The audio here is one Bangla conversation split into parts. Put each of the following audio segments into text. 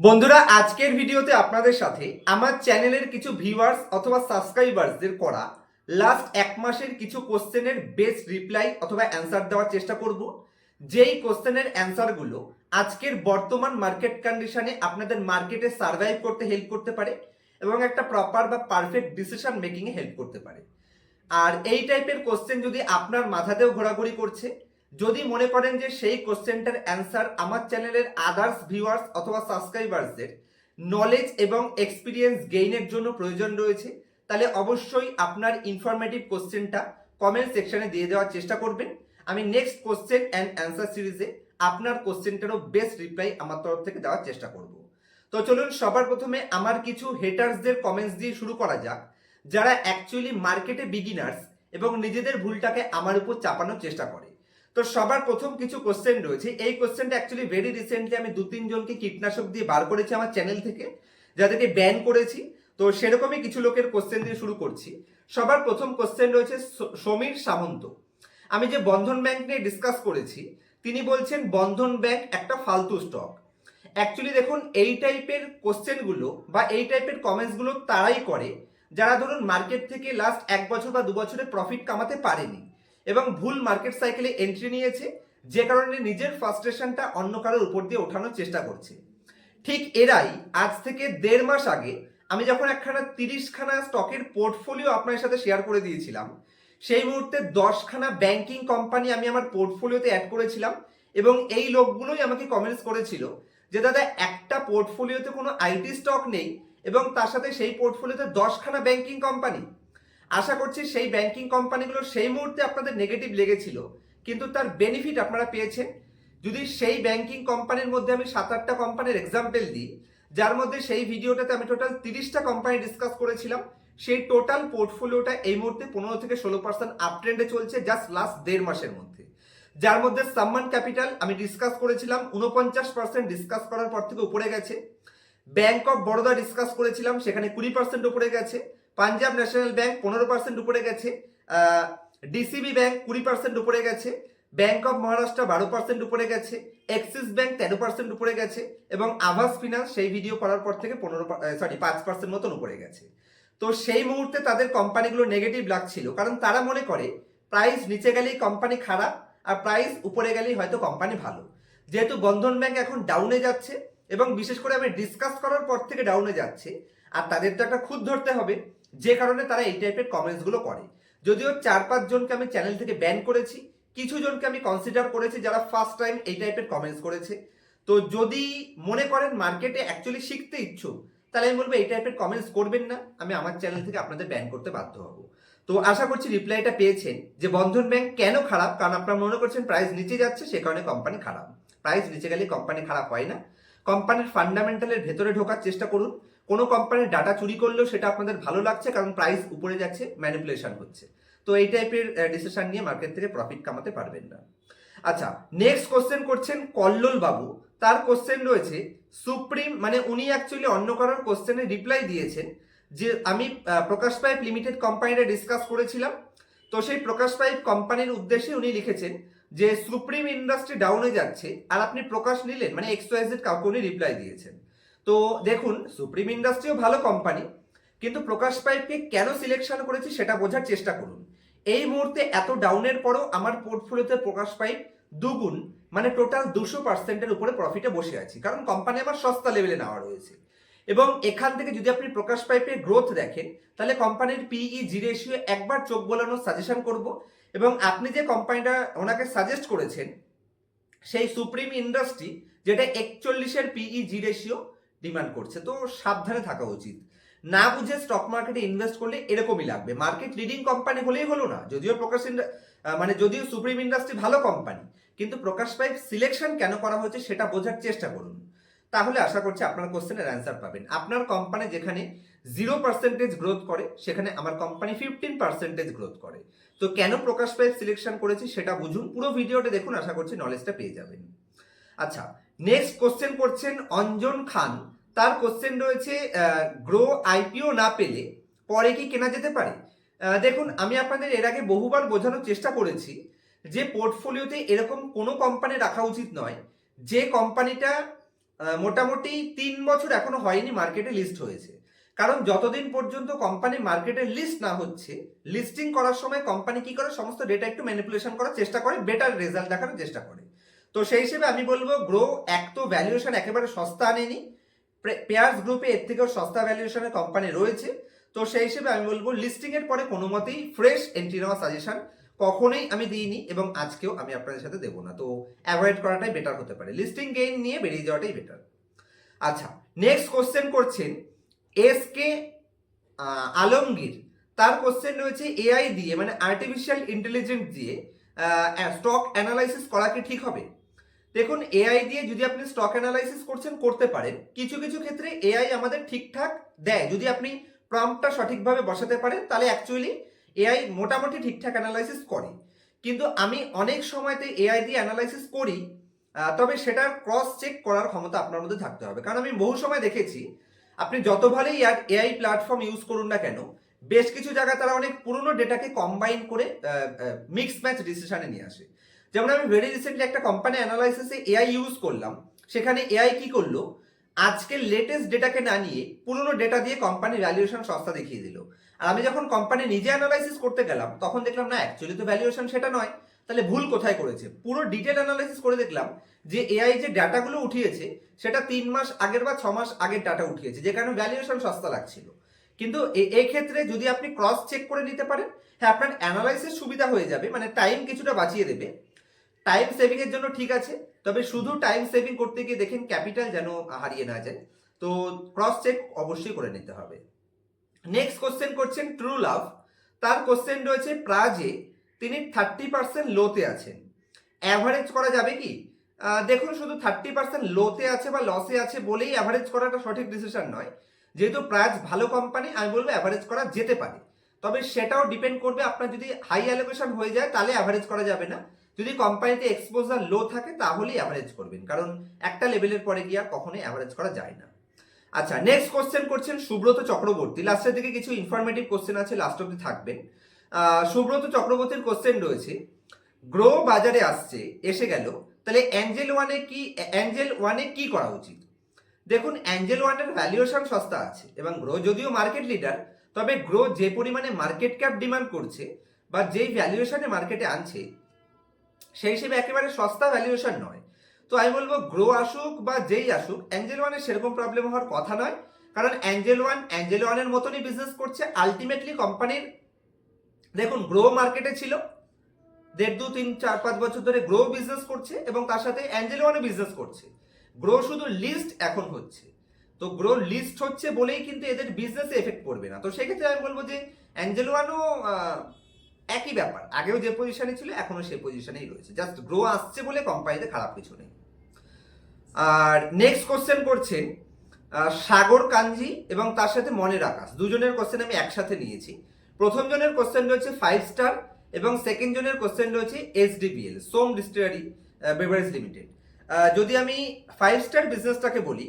বন্ধুরা, আজকের ভিডিওতে আপনাদের সাথে আমার চ্যানেলের কিছু ভিউয়ার্স অথবা সাবস্ক্রাইবার্সদের করা লাস্ট এক মাসের কিছু কোশ্চেনের বেস্ট রিপ্লাই অথবা অ্যান্সার দেওয়ার চেষ্টা করব। যেই কোশ্চেনের অ্যান্সারগুলো আজকের বর্তমান মার্কেট কন্ডিশনে আপনাদের মার্কেটে সার্ভাইভ করতে হেল্প করতে পারে এবং একটা প্রপার বা পারফেক্ট ডিসিশন মেকিংয়ে হেল্প করতে পারে। আর এই টাইপের কোশ্চেন যদি আপনার মাথাতেও ঘোরাঘুরি করছে যদি মনে করেন যে সেই কোশ্চেনটার অ্যান্সার আমার চ্যানেলের আদার্স ভিউয়ার্স অথবা সাবস্ক্রাইবার্সদের নলেজ এবং এক্সপিরিয়েন্স গেইনের জন্য প্রয়োজন রয়েছে, তাহলে অবশ্যই আপনার ইনফরমেটিভ কোশ্চেনটা কমেন্ট সেকশনে দিয়ে দেওয়ার চেষ্টা করবেন। আমি নেক্সট কোশ্চেন অ্যান্ড অ্যান্সার সিরিজে আপনার কোশ্চেনটারও বেস্ট রিপ্লাই আমার তরফ থেকে দেওয়ার চেষ্টা করব। তো চলুন, সবার প্রথমে আমার কিছু হেটার্সদের কমেন্টস দিয়ে শুরু করা যাক, যারা অ্যাকচুয়ালি মার্কেটে বিগিনার্স এবং নিজেদের ভুলটাকে আমার উপর চাপানোর চেষ্টা করে। তো সবার প্রথম কিছু কোশ্চেন রয়েছে। এই কোশ্চেনটা অ্যাকচুয়ালি ভেরি রিসেন্টলি আমি দু তিনজনকে কীটনাশক দিয়ে বার করেছি আমার চ্যানেল থেকে, যাদেরকে ব্যান করেছি। তো সেরকমই কিছু লোকের কোশ্চেন দিয়ে শুরু করছি। সবার প্রথম কোশ্চেন রয়েছে সমীর সামন্ত। আমি যে বন্ধন ব্যাংক নিয়ে ডিসকাস করেছি, তিনি বলছেন বন্ধন ব্যাংক একটা ফালতু স্টক অ্যাকচুয়ালি দেখুন, এই টাইপের কোশ্চেনগুলো বা এই টাইপের কমেন্টসগুলো তারাই করে, যারা ধরুন মার্কেট থেকে লাস্ট এক বছর বা দু বছরে প্রফিট কামাতে পারেনি। এবং ভুল মার্কেট সাইকেলে এন্ট্রি নিয়েছে। যে কারণে নিজের ফার্স্ট্রেশনটা অন্য কারোর উপর দিয়ে ওঠানোর চেষ্টা করছে। ঠিক এরাই আজ থেকে দেড় মাস আগে আমি যখন একখানা তিরিশখানা স্টকের পোর্টফোলিও আপনার সাথে শেয়ার করে দিয়েছিলাম, সেই মুহূর্তে দশখানা ব্যাংকিং কোম্পানি আমি আমার পোর্টফোলিওতে অ্যাড করেছিলাম এবং এই লোকগুলোই আমাকে কমেন্টস করেছিল যে, দাদা, একটা পোর্টফোলিওতে কোনো আইটি স্টক নেই এবং তার সাথে সেই পোর্টফোলিওতে দশখানা ব্যাংকিং কোম্পানি আশা করছি সেই ব্যাংকিং কোম্পানিগুলো সেই মুহূর্তে আপনাদের নেগেটিভ লেগেছিল। কিন্তু তার বেনিফিট আপনারা পেয়েছেন। যদি সেই ব্যাংকিং কোম্পানির মধ্যে আমি সাত আটটা কোম্পানির এক্সাম্পল দিই, যার মধ্যে সেই ভিডিওটাতে আমি টোটাল তিরিশটা কোম্পানি ডিসকাস করেছিলাম, সেই টোটাল পোর্টফোলিওটা এই মুহূর্তে পনেরো থেকে ষোলো পার্সেন্ট আপ ট্রেন্ডে চলছে জাস্ট লাস্ট দেড় মাসের মধ্যে। যার মধ্যে সাম্মান ক্যাপিটাল আমি ডিসকাস করেছিলাম, উনপঞ্চাশ পার্সেন্ট ডিসকাস করার পর থেকে উপরে গেছে। ব্যাংক অফ বরোদা ডিসকাস করেছিলাম, সেখানে কুড়ি পার্সেন্ট উপরে গেছে। পাঞ্জাব ন্যাশনাল ব্যাংক পনেরো পার্সেন্ট উপরে গেছে ডিসিবি ব্যাংক কুড়ি পার্সেন্ট উপরে গেছে, ব্যাংক অফ মহারাষ্ট্র বারো পার্সেন্ট উপরে গেছে এক্সিস ব্যাংক তেরো পার্সেন্ট উপরে গেছে এবং আভাস ফিনান্স সেই ভিডিও করার পর থেকে পনেরো সরি পাঁচ পার্সেন্ট মতন উপরে গেছে। তো সেই মুহূর্তে তাদের কোম্পানিগুলো নেগেটিভ লাগছিল, কারণ তারা মনে করে প্রাইস নিচে গেলেই কোম্পানি খারাপ আর প্রাইস উপরে গেলেই হয়তো কোম্পানি ভালো। যেহেতু বন্ধন ব্যাংক এখন ডাউনে যাচ্ছে এবং বিশেষ করে আমি ডিসকাস করার পর থেকে ডাউনে যাচ্ছে, আর তাদের তো একটা খুদ ধরতে হবে। যে কারণে তারা এই টাইপের কমেন্টসগুলো করে। যদিও চার পাঁচ জনকে আমি চ্যানেল থেকে ব্যান করেছি, কিছু জনকে আমি কনসিডার করেছি যারা ফার্স্ট টাইম এই টাইপের কমেন্টস করেছে। তো যদি মনে করেন মার্কেটে অ্যাকচুয়ালি শিখতে ইচ্ছুক, তাহলে আমি বলব এই টাইপের কমেন্টস করবেন না, আমি আমার চ্যানেল থেকে আপনাদের ব্যান করতে বাধ্য হব। তো আশা করছি রিপ্লাইটা পেয়েছেন যে বন্ধন ব্যাংক কেন খারাপ? কারণ আপনারা মনে করছেন প্রাইস নিচে যাচ্ছে, সে কারণে কোম্পানি খারাপ। প্রাইস নিচে গেলে কোম্পানি খারাপ হয় না। কোম্পানির ফান্ডামেন্টালের ভেতরে ঢোকার চেষ্টা করুন। কোনো কোম্পানির ডাটা চুরি করলেও সেটা আপনাদের ভালো লাগছে, কারণ প্রাইস উপরে যাচ্ছে ম্যানিপুলেশন হচ্ছে। তো এই টাইপের ডিসিশন নিয়ে মার্কেট থেকে প্রফিট কামাতে পারবেন না। আচ্ছা নেক্সট কোশ্চেন করছেন কল্লোল বাবু। তার কোশ্চেন রয়েছে, সুপ্রিম মানে উনি অ্যাকচুয়ালি অন্য কারোর কোশ্চেনে রিপ্লাই দিয়েছেন যে, আমি প্রকাশ পাইপ লিমিটেড কোম্পানিটা ডিসকাস করেছিলাম। তো সেই প্রকাশ পাইপ কোম্পানির উদ্দেশ্যে উনি লিখেছেন যে, সুপ্রিম ইন্ডাস্ট্রি ডাউনে যাচ্ছে, আর আপনি প্রকাশ নিলেন মানে এক্স ওয়াই জেড কাউকে উনি রিপ্লাই দিয়েছেন। তো দেখুন সুপ্রিম ইন্ডাস্ট্রিও ভালো কোম্পানি কিন্তু প্রকাশ পাইপকে কেন সিলেকশন করেছি সেটা বোঝার চেষ্টা করুন। এই মুহূর্তে এত ডাউনের পরও আমার পোর্টফোলিওতে প্রকাশ পাইপ দুগুণ মানে টোটাল দুশো পার্সেন্টের উপরে প্রফিটে বসে আছি, কারণ কোম্পানি আমার সস্তা লেভেলে নেওয়া রয়েছে। এবং এখান থেকে যদি আপনি প্রকাশ পাইপের গ্রোথ দেখেন, তাহলে কোম্পানির পিই জি রেশিও একবার চোখ বোলানোর সাজেশন করব। এবং আপনি যে কোম্পানিটা ওনাকে সাজেস্ট করেছেন, সেই সুপ্রিম ইন্ডাস্ট্রি যেটা একচল্লিশের পিই জি রেশিও ডিমান্ড করছে। তো সাবধানে থাকা উচিত। না বুঝে স্টক মার্কেটে ইনভেস্ট করলে এরকমই লাগবে। মার্কেট লিডিং কোম্পানি হলেই হলো না। যদিও প্রকাশ মানে যদিও সুপ্রিম ইন্ডাস্ট্রি ভালো কোম্পানি কিন্তু প্রকাশ পাইপ সিলেকশন কেন করা হয়েছে সেটা বোঝার চেষ্টা করুন। তাহলে আশা করছি আপনার কোশ্চেনের অ্যান্সার পাবেন। আপনার কোম্পানি যেখানে জিরো পার্সেন্টেজ গ্রোথ করে, সেখানে আমার কোম্পানি ফিফটিন পার্সেন্টেজ গ্রোথ করে। তো কেন প্রকাশ পাইপ সিলেকশন করেছি সেটা বুঝুন। পুরো ভিডিওটা দেখুন, আশা করছি নলেজটা পেয়ে যাবেন। আচ্ছা নেক্সট কোশ্চেন করছেন অঞ্জন খান। তার কোশ্চেন রয়েছে গ্রো আইপিও না পেলে পরে কি কেনা যেতে পারে? দেখুন, আমি আপনাদের এর আগে বহুবার বোঝানোর চেষ্টা করেছি যে পোর্টফোলিওতে এরকম কোনো কোম্পানি রাখা উচিত নয়। যে কোম্পানিটা মোটামুটি তিন বছর এখনও হয়নি মার্কেটে লিস্ট হয়েছে। কারণ যতদিন পর্যন্ত কোম্পানি মার্কেটে লিস্ট না হচ্ছে লিস্টিং করার সময় কোম্পানি কি করে সমস্ত ডেটা একটু ম্যানিপুলেশন করার চেষ্টা করে বেটার রেজাল্ট দেখানোর চেষ্টা করে। তো সেই হিসেবে আমি বলব গ্রো এক তো ভ্যালুয়েশন একেবারে সস্তা আনেনি। পেয়ার্স গ্রুপে এর থেকেও সস্তা ভ্যালুয়েশনের কোম্পানি রয়েছে। তো সেই হিসেবে আমি বলব লিস্টিং এর পরে কোনো মতেই ফ্রেশ এন্ট্রি নেওয়া সাজেশন কখনোই আমি দিইনি এবং আজকেও আমি আপনাদের সাথে দেবো না। তো অ্যাভয়েড করাটাই বেটার হতে পারে। লিস্টিং গেইন নিয়ে বেরিয়ে যাওয়াটাই বেটার আচ্ছা নেক্সট কোশ্চেন করছেন এস কে আলমগীর। তার কোশ্চেন রয়েছে এআই দিয়ে মানে আর্টিফিশিয়াল ইন্টেলিজেন্স দিয়ে স্টক অ্যানালাইসিস করা কি ঠিক হবে? দেখুন এআই দিয়ে যদি আপনি স্টক অ্যানালাইসিস করছেন, করতে পারেন। কিছু কিছু ক্ষেত্রে এআই আমাদের ঠিকঠাক দেয়। যদি আপনি প্রম্পটটা সঠিকভাবে বসাতে পারেন, তাহলে অ্যাকচুয়ালি এআই মোটামুটি ঠিকঠাক অ্যানালাইসিস করে। কিন্তু আমি অনেক সময়তে এআই দিয়ে অ্যানালাইসিস করি তবে সেটার ক্রস চেক করার ক্ষমতা আপনার মধ্যে থাকতে হবে। কারণ আমি বহু সময় দেখেছি, আপনি যত ভালোই এআই প্ল্যাটফর্ম ইউজ করুন না কেন, বেশ কিছু জায়গায় তারা অনেক পুরনো ডেটাকে কম্বাইন করে মিক্স ম্যাচ ডিসিশনে নিয়ে আসে। যেমন আমি ভেরি রিসেন্টলি একটা কোম্পানি অ্যানালাইসিসে এআই ইউজ করলাম, সেখানে এআই কি করল? আজকের লেটেস্ট ডেটাকে না নিয়ে পুরনো ডেটা দিয়ে কোম্পানি ভ্যালুয়েশন সস্তা দেখিয়ে দিল। আর আমি যখন কোম্পানি নিজে অ্যানালাইসিস করতে গেলাম, তখন দেখলাম, না অ্যাকচুয়ালি তো ভ্যালুয়েশন সেটা নয়। তাহলে ভুল কোথায় করেছে? পুরো ডিটেল অ্যানালাইসিস করে দেখলাম যে এআই যে ডাটাগুলো উঠিয়েছে, সেটা তিন মাস আগের বা ছ মাস আগের ডাটা উঠিয়েছে, যে কারণে ভ্যালুয়েশন সস্তা লাগছিল। কিন্তু এই ক্ষেত্রে যদি আপনি ক্রস চেক করে নিতে পারেন হ্যাঁ আপনার অ্যানালাইসিস সুবিধা হয়ে যাবে মানে টাইম কিছুটা বাঁচিয়ে দেবে। টাইম সেভিং এর জন্য ঠিক আছে, তবে শুধু টাইম সেভিং করতে গিয়ে দেখেন ক্যাপিটাল যেন হারিয়ে না যায়। তো ক্রস চেক অবশ্যই করে নিতে হবে। নেক্সট কোশ্চেন করছেন ট্রু লাভ তার কোশ্চেন রয়েছে, প্রাজে তিনি থার্টি পার্সেন্ট লোতে আছেন। অ্যাভারেজ করা যাবে কি? দেখুন শুধু থার্টি পার্সেন্ট লোতে আছে বা লসে আছে বলেই অ্যাভারেজ করাটা সঠিক ডিসিশন নয়। যেহেতু প্রাজ ভালো কোম্পানি আমি বলব অ্যাভারেজ করা যেতে পারে। তবে সেটাও ডিপেন্ড করবে, আপনার যদি হাই অ্যালোকেশন হয়ে যায়, তাহলে অ্যাভারেজ করা যাবে না। যদি কোম্পানিতে এক্সপোজার লো থাকে, তাহলেই অ্যাভারেজ করবেন। কারণ একটা লেভেলের পরে গিয়ে আর কখনোই অ্যাভারেজ করা যায় না। আচ্ছা নেক্সট কোশ্চেন করছেন সুব্রত চক্রবর্তী। লাস্টের দিকে কিছু ইনফরমেটিভ কোশ্চেন আছে লাস্ট অব্দি থাকবেন। সুব্রত চক্রবর্তীর কোশ্চেন রয়েছে গ্রো বাজারে আসছে, এসে গেল। তাহলে অ্যাঞ্জেল ওয়ানে কি অ্যাঞ্জেল ওয়ানে কি করা উচিত? দেখুন অ্যাঞ্জেল ওয়ানের ভ্যালুয়েশন সস্তা আছে, এবং গ্রো যদিও মার্কেট লিডার তবে গ্রো যে পরিমাণে মার্কেট ক্যাপ ডিমান্ড করছে, বা যেই ভ্যালুয়েশনে মার্কেটে আনছে সেই হিসেবে একেবারে সস্তা ভ্যালুয়েশন নয়। তো আমি বলব গ্রো আসুক বা যেই আসুক অ্যাঞ্জেল ওয়ানের সেরকম প্রবলেম হওয়ার কথা নয়। কারণ অ্যাঞ্জেল ওয়ান অ্যাঞ্জেল ওয়ানের মতনই বিজনেস করছে। আলটিমেটলি কোম্পানির দেখুন গ্রো মার্কেটে ছিল। দেড়, দু, তিন, চার, পাঁচ বছর ধরে গ্রো বিজনেস করছে এবং তার সাথে অ্যাঞ্জেল ওয়ানও বিজনেস করছে। গ্রো শুধু লিস্ট এখন হচ্ছে। তো গ্রো লিস্ট হচ্ছে বলেই কিন্তু এদের বিজনেসে এফেক্ট পড়বে না। তো সেক্ষেত্রে আমি বলব যে অ্যাঞ্জেল ওয়ানও একই ব্যাপার। আগেও যে পজিশনে ছিল এখনও সেই পজিশনেই রয়েছে। জাস্ট গ্রো আসছে বলে কোম্পানিতে খারাপ কিছু নেই। আর নেক্সট কোশ্চেন করছেন সাগর, কাঞ্জি এবং তার সাথে মনের আকাশ। দুজনের কোশ্চেন আমি একসাথে নিয়েছি। প্রথম জনের কোশ্চেন রয়েছে ফাইভ স্টার এবং সেকেন্ড জনের কোশ্চেন রয়েছে SDBL Som distillery beverage limited যদি আমি ফাইভ স্টার বিজনেসটাকে বলি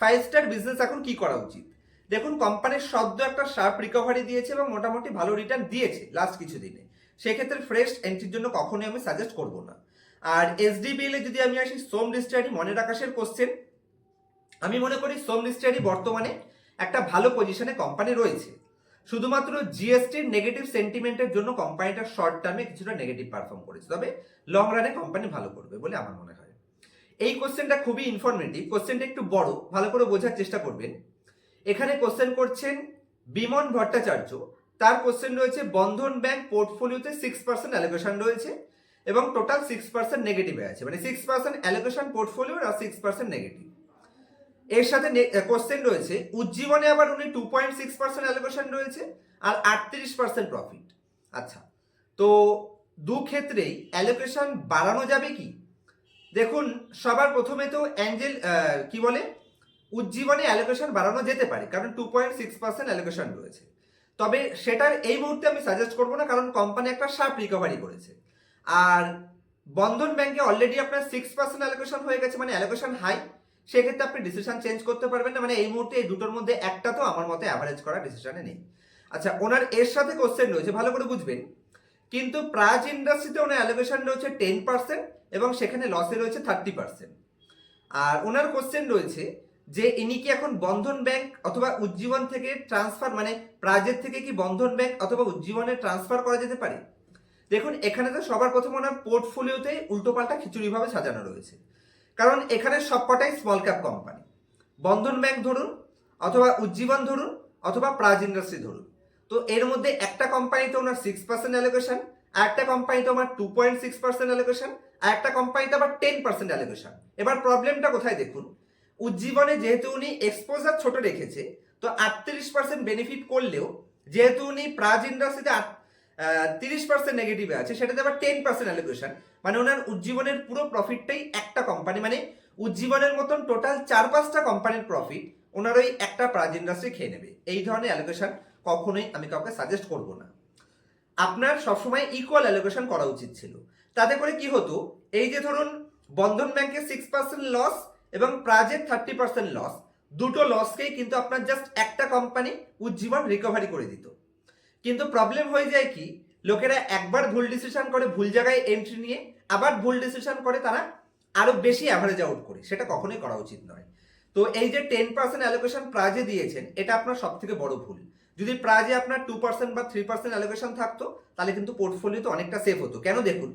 ফাইভ স্টার বিজনেস এখন কি করা উচিত? দেখুন কোম্পানির সদ্য একটা শার্প রিকভারি দিয়েছে এবং মোটামুটি ভালো রিটার্ন দিয়েছে লাস্ট কিছু দিনে সেক্ষেত্রে ফ্রেশ এন্ট্রির জন্য কখনোই আমি সাজেস্ট করব না। আর এসডিবিএল যদি আমি আসি, সোম ডিস্টারি মনের আকাশের কোশ্চেন আমি মনে করি সোম ডিস্টারি বর্তমানে একটা ভালো পজিশনে কোম্পানি রয়েছে। শুধুমাত্র জিএসটির নেগেটিভ সেন্টিমেন্টের জন্য কোম্পানিটা শর্ট টার্মে কিছুটা নেগেটিভ পারফর্ম করেছে। তবে লং রানে কোম্পানি ভালো করবে বলে আমার মনে হয়। এই কোশ্চেনটা খুবই ইনফরমেটিভ কোশ্চেনটা একটু বড়, ভালো করে বোঝার চেষ্টা করবেন। এখানে কোশ্চেন করছেন বিমন ভট্টাচার্য। তার কোশ্চেন রয়েছে, বন্ধন ব্যাংক পোর্টফোলিওতে সিক্স পার্সেন্ট অ্যালোকেশন রয়েছে এবং টোটাল সিক্স পার্সেন্ট নেগেটিভে আছে। মানে সিক্স পার্সেন্ট অ্যালোকেশন পোর্টফোলিও আর সিক্স পার্সেন্ট নেগেটিভ এর সাথে কোশ্চেন রয়েছে, উজ্জীবনে আবার উনি two point six percent allocation রয়েছে আর আটত্রিশ পার্সেন্ট প্রফিট আচ্ছা তো দু ক্ষেত্রেই অ্যালোকেশন বাড়ানো যাবে কি? দেখুন, সবার প্রথমে তো অ্যাঞ্জেল কি বলে? উজ্জীবনে অ্যালোকেশন বাড়ানো যেতে পারে, কারণ two point six percent allocation রয়েছে। তবে সেটার এই মুহূর্তে আমি সাজেস্ট করব না, কারণ কোম্পানি একটা শার্প রিকভারি করেছে। আর বন্ধন ব্যাংকে অলরেডি আপনার সিক্স পার্সেন্ট অ্যালোকেশন হয়ে গেছে মানে অ্যালোকেশন হাই সেক্ষেত্রে আপনি ডিসিশন চেঞ্জ করতে পারবেন না মানে এই মুহূর্তে এই দুটোর মধ্যে একটা তো আমার মতে অ্যাভারেজ করা ডিসিশনে নেই। আচ্ছা ওনার এর সাথে কোশ্চেন রয়েছে, ভালো করে বুঝবেন। কিন্তু প্রাজ ইন্ডাস্ট্রিতে ওনার অ্যালোকেশন রয়েছে টেন পার্সেন্ট এবং সেখানে লসে রয়েছে থার্টি পার্সেন্ট আর ওনার কোশ্চেন রয়েছে যে ইনি কি এখন বন্ধন ব্যাংক অথবা উজ্জীবন থেকে ট্রান্সফার মানে প্রাজের থেকে কি বন্ধন ব্যাংক অথবা উজ্জীবনে ট্রান্সফার করা যেতে পারে? দেখুন, এখানে তো সবার প্রথম ওনার পোর্টফোলিওতে উল্টোপাল্টা খিচুড়িভাবে সাজানো রয়েছে। কারণ এখানে সবকটাই small cap company Bandhan bank ধরুন, অথবা উজ্জীবন ধরুন, অথবা প্রাজ ইন্ডাস্ট্রি ধরুন। তো এর মধ্যে একটা কোম্পানিতে ওনার সিক্স পার্সেন্ট অ্যালোকেশন আর একটা কোম্পানিতে আমার two point six percent allocation আর একটা কোম্পানিতে আবার টেন পার্সেন্ট অ্যালোকেশন এবার প্রবলেমটা কোথায় দেখুন? উজ্জীবনে যেহেতু উনি এক্সপোজার ছোট রেখেছে, তো আটত্রিশ পার্সেন্ট বেনিফিট করলেও যেহেতু উনি প্রাজ ইন্ডাস্ট্রিতে তিরিশ পার্সেন্ট নেগেটিভে আছে, সেটাতে আবার টেন পার্সেন্ট অ্যালোকেশন মানে ওনার উজ্জীবনের পুরো প্রফিটটাই একটা কোম্পানি মানে উজ্জীবনের মতন টোটাল চার পাঁচটা কোম্পানির প্রফিট ওনার ওই একটা প্রাজ ইন্ডাস্ট্রি খেয়ে নেবে। এই ধরনের অ্যালোকেশন কখনোই আমি কাউকে সাজেস্ট করব না। আপনার সবসময় ইকুয়াল অ্যালোকেশন করা উচিত ছিল। তাতে করে কি হতো, এই যে ধরুন বন্ধন ব্যাংকের সিক্স পার্সেন্ট লস এবং প্রাজের থার্টি পার্সেন্ট লস দুটো লসকেই কিন্তু আপনার জাস্ট একটা কোম্পানি উজ্জীবন রিকভারি করে দিত। কিন্তু প্রবলেম হয়ে যায় কি, লোকেরা একবার ভুল ডিসিশন করে ভুল জায়গায় এন্ট্রি নিয়ে আবার ভুল ডিসিশন করে তারা আরও বেশি অ্যাভারেজ আউট করে, সেটা কখনোই করা উচিত নয়। তো এই যে টেন পার্সেন্ট অ্যালোকেশন প্রাজে দিয়েছেন, এটা আপনার সব থেকে বড় ভুল। যদি প্রাজে আপনার টু পার্সেন্ট বা থ্রি পার্সেন্ট অ্যালোকেশন থাকতো, তাহলে কিন্তু পোর্টফোলিও তো অনেকটা সেফ হতো। কেন দেখুন?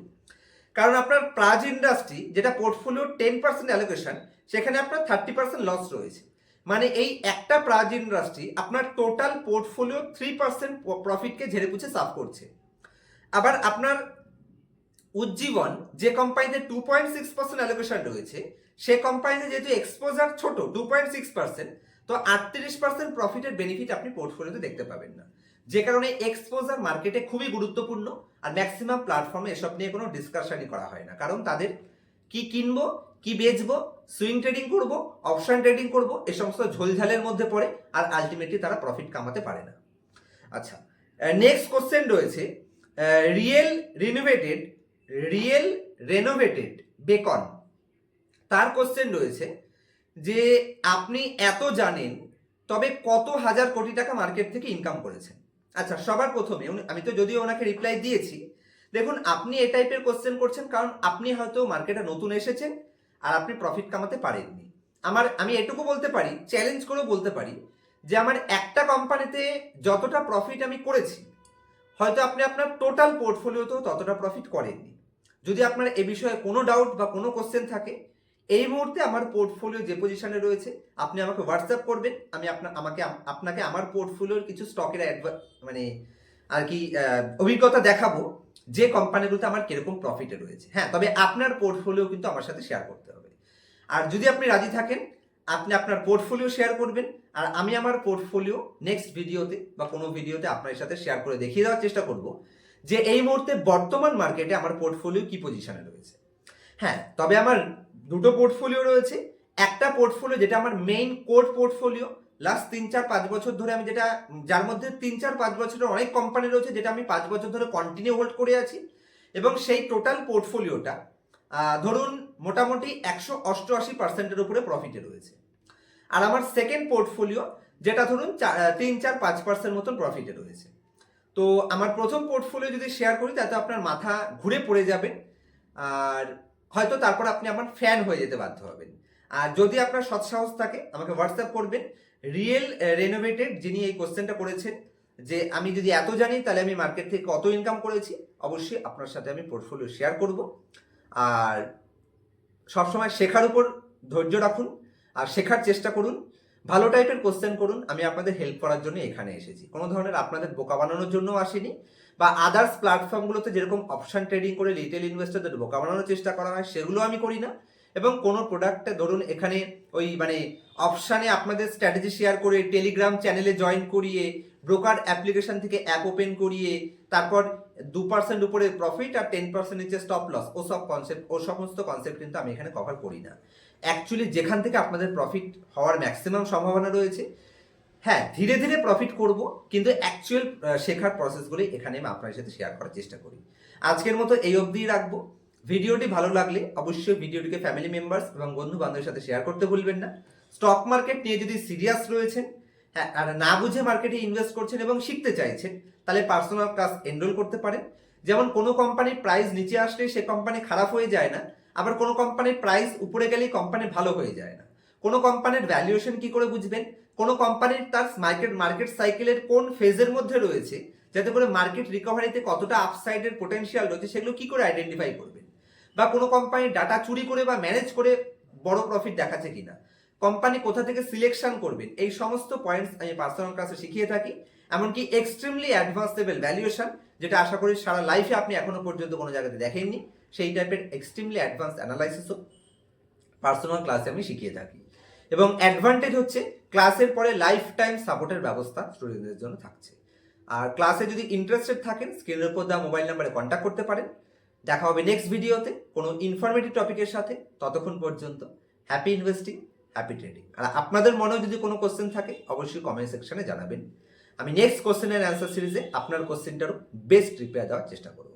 কারণ আপনার প্রাজ ইন্ডাস্ট্রি যেটা পোর্টফোলিও টেন পার্সেন্ট অ্যালোকেশন সেখানে আপনার থার্টি পার্সেন্ট লস রয়েছে। মানে এই একটা প্রাজ ইন্ডাস্ট্রি আপনার টোটাল পোর্টফোলিও থ্রি পার্সেন্ট প্রফিটকে ঝেড়ে পুছে সাফ করছে। আবার আপনার উজ্জীবন যে কোম্পানিতে two point six percent allocation রয়েছে, সে কোম্পানিতে যেহেতু এক্সপোজার ছোট টু পয়েন্ট সিক্স পার্সেন্ট তো আটত্রিশ পার্সেন্ট প্রফিটের বেনিফিট আপনি পোর্টফোলিওতে দেখতে পাবেন না। যে কারণে এক্সপোজার মার্কেটে খুবই গুরুত্বপূর্ণ। আর ম্যাক্সিমাম প্ল্যাটফর্মে এসব নিয়ে কোনো ডিসকাশনই করা হয় না। কারণ তাদের কি কিনবো, কি বেচবো সুইং ট্রেডিং করব অপশন ট্রেডিং করব, এ সমস্ত ঝোলঝালের মধ্যে পড়ে আর আলটিমেটলি তারা প্রফিট কামাতে পারে না। আচ্ছা নেক্সট কোশ্চেন রয়েছে real renovated real renovated beacon তার কোশ্চেন রয়েছে যে, আপনি এত জানেন, তবে কত হাজার কোটি টাকা মার্কেট থেকে ইনকাম করেছেন? আচ্ছা সবার প্রথমে আমি তো যদিও ওনাকে রিপ্লাই দিয়েছি। দেখুন, আপনি এ টাইপের কোশ্চেন করছেন কারণ আপনি হয়তো মার্কেটে নতুন এসেছেন আর আপনি প্রফিট কামাতে পারেননি। আমার আমি এটুকু বলতে পারি চ্যালেঞ্জ করেও বলতে পারি যে আমার একটা কোম্পানিতে যতটা প্রফিট আমি করেছি, হয়তো আপনি আপনার টোটাল পোর্টফোলিওতেও ততটা প্রফিট করেননি। যদি আপনার এ বিষয়ে কোনো ডাউট বা কোনো কোশ্চেন থাকে এই মুহূর্তে আমার পোর্টফোলিও যে পজিশনে রয়েছে, আপনি আমাকে হোয়াটসঅ্যাপ করবেন, আমি আপনার আমাকে আপনাকে আমার পোর্টফোলিওর কিছু স্টকের মানে আর কি অভিজ্ঞতা দেখাবো যে কোম্পানিগুলোতে আমার কীরকম প্রফিটে রয়েছে। হ্যাঁ তবে আপনার পোর্টফোলিও কিন্তু আমার সাথে শেয়ার করতে হবে। আর যদি আপনি রাজি থাকেন, আপনি আপনার পোর্টফোলিও শেয়ার করবেন, আর আমি আমার পোর্টফোলিও নেক্সট ভিডিওতে বা কোনো ভিডিওতে আপনার সাথে শেয়ার করে দেখিয়ে দেওয়ার চেষ্টা করব যে এই মুহূর্তে বর্তমান মার্কেটে আমার পোর্টফোলিও কি পজিশনে রয়েছে। হ্যাঁ তবে আমার দুটো পোর্টফোলিও রয়েছে। একটা পোর্টফোলিও যেটা আমার মেইন কোর পোর্টফোলিও লাস্ট তিন চার পাঁচ বছর ধরে আমি যেটা, যার মধ্যে তিন চার পাঁচ বছরের অনেক কোম্পানি রয়েছে যেটা আমি পাঁচ বছর ধরে কন্টিনিউ হোল্ড করে আছি। এবং সেই টোটাল পোর্টফোলিওটা ধরুন মোটামুটি একশো অষ্টআশি পার্সেন্টের উপরে প্রফিটে রয়েছে। আর আমার সেকেন্ড পোর্টফোলিও যেটা ধরুন তিন চার পাঁচ পার্সেন্ট মতন প্রফিটে রয়েছে। তো আমার প্রথম পোর্টফোলিও যদি শেয়ার করি, তাতে আপনার মাথা ঘুরে পড়ে যাবে। আর হয়তো তারপর আপনি আমার ফ্যান হয়ে যেতে বাধ্য হবেন। আর যদি আপনার সৎসাহস থাকে, আমাকে হোয়াটসঅ্যাপ করবেন। রিয়েল রেনোভেটেড যিনি এই কোশ্চেনটা করেছেন, যে আমি যদি এত জানি, তাহলে আমি মার্কেট থেকে কত ইনকাম করেছি, অবশ্যই আপনার সাথে আমি পোর্টফোলিও শেয়ার করব। আর সবসময় শেখার উপর ধৈর্য রাখুন, আর শেখার চেষ্টা করুন। ভালো টাইপের কোশ্চেন করুন। আমি আপনাদের হেল্প করার জন্য এখানে এসেছি। কোনো ধরনের আপনাদের বোকা বানানোর জন্য আসিনি। বা আদার্স প্ল্যাটফর্মগুলোতে যেরকম অপশন ট্রেডিং করে রিটেল ইনভেস্টরদের বোকা বানানোর চেষ্টা করা হয়, সেগুলো আমি করি না। এবং কোনো প্রোডাক্টে ধরুন এখানে ওই মানে অপশানে আপনাদের স্ট্র্যাটেজি শেয়ার করে টেলিগ্রাম চ্যানেলে জয়েন করিয়ে ব্রোকার অ্যাপ্লিকেশন থেকে অ্যাপ ওপেন করিয়ে, তারপর দু পার্সেন্ট উপরে প্রফিট আর টেন পার্সেন্ট নিচে স্টপ লস ও সব কনসেপ্ট ও সমস্ত কনসেপ্ট কিন্তু আমি এখানে কভার করি না। অ্যাকচুয়ালি যেখান থেকে আপনাদের প্রফিট হওয়ার ম্যাক্সিমাম সম্ভাবনা রয়েছে হ্যাঁ ধীরে ধীরে প্রফিট করব, কিন্তু অ্যাকচুয়াল শেখার প্রসেসগুলি এখানে আমি আপনার সাথে শেয়ার করার চেষ্টা করি। আজকের মতো এই অবধিই রাখব। ভিডিওটি ভালো লাগলে অবশ্যই ভিডিওটিকে ফ্যামিলি মেম্বার্স এবং বন্ধু বান্ধবের সাথে শেয়ার করতে ভুলবেন না। স্টক মার্কেট নিয়ে যদি সিরিয়াস রয়েছেন হ্যাঁ আর না বুঝে মার্কেটে ইনভেস্ট করছেন এবং শিখতে চাইছেন, তাহলে পার্সোনাল ক্লাস এনরোল করতে পারেন। যেমন কোনো কোম্পানির প্রাইস নিচে আসলে সে কোম্পানি খারাপ হয়ে যায় না, আবার কোনো কোম্পানির প্রাইস উপরে গেলেই কোম্পানি ভালো হয়ে যায় না। কোনো কোম্পানির ভ্যালুয়েশন কি করে বুঝবেন? কোনো কোম্পানির তার মার্কেট মার্কেট সাইকেলের কোন ফেজের মধ্যে রয়েছে, যাতে করে মার্কেট রিকভারিতে কতটা আপসাইডের পোটেনশিয়াল রয়েছে, সেগুলো কি করে আইডেন্টিফাই করবেন বা কোনো কোম্পানির ডাটা চুরি করে বা ম্যানেজ করে বড় প্রফিট দেখাচ্ছে কিনা? কোম্পানি কোথা থেকে সিলেকশন করবেন এই সমস্ত পয়েন্টস আমি পার্সোনাল ক্লাসে শিখিয়ে থাকি। এমনকি এক্সট্রিমলি অ্যাডভান্স লেভেল ভ্যালুয়েশন যেটা আশা করি সারা লাইফে আপনি এখনও পর্যন্ত কোনো জায়গাতে দেখেননি, সেই টাইপের এক্সট্রিমলি অ্যাডভান্স অ্যানালাইসিসও পার্সোনাল ক্লাসে আমি শিখিয়ে থাকি। এবং অ্যাডভান্টেজ হচ্ছে ক্লাসের পরে লাইফ টাইম সাপোর্টের ব্যবস্থা স্টুডেন্টদের জন্য থাকছে। আর ক্লাসে যদি ইন্টারেস্টেড থাকেন স্ক্রিনের উপর দেওয়া মোবাইল নাম্বারে কন্ট্যাক্ট করতে পারেন। দেখা হবে নেক্সট ভিডিওতে কোনো ইনফরমেটিভ টপিকের সাথে। ততক্ষণ পর্যন্ত হ্যাপি ইনভেস্টিং হ্যাপি ট্রেডিং আর আপনাদের মনেও যদি কোনো কোশ্চেন থাকে, অবশ্যই কমেন্ট সেকশনে জানাবেন। আমি নেক্সট কোশ্চেনের অ্যান্সার সিরিজে আপনার কোশ্চেনটারও বেস্ট রিপ্লাই দেওয়ার চেষ্টা করব।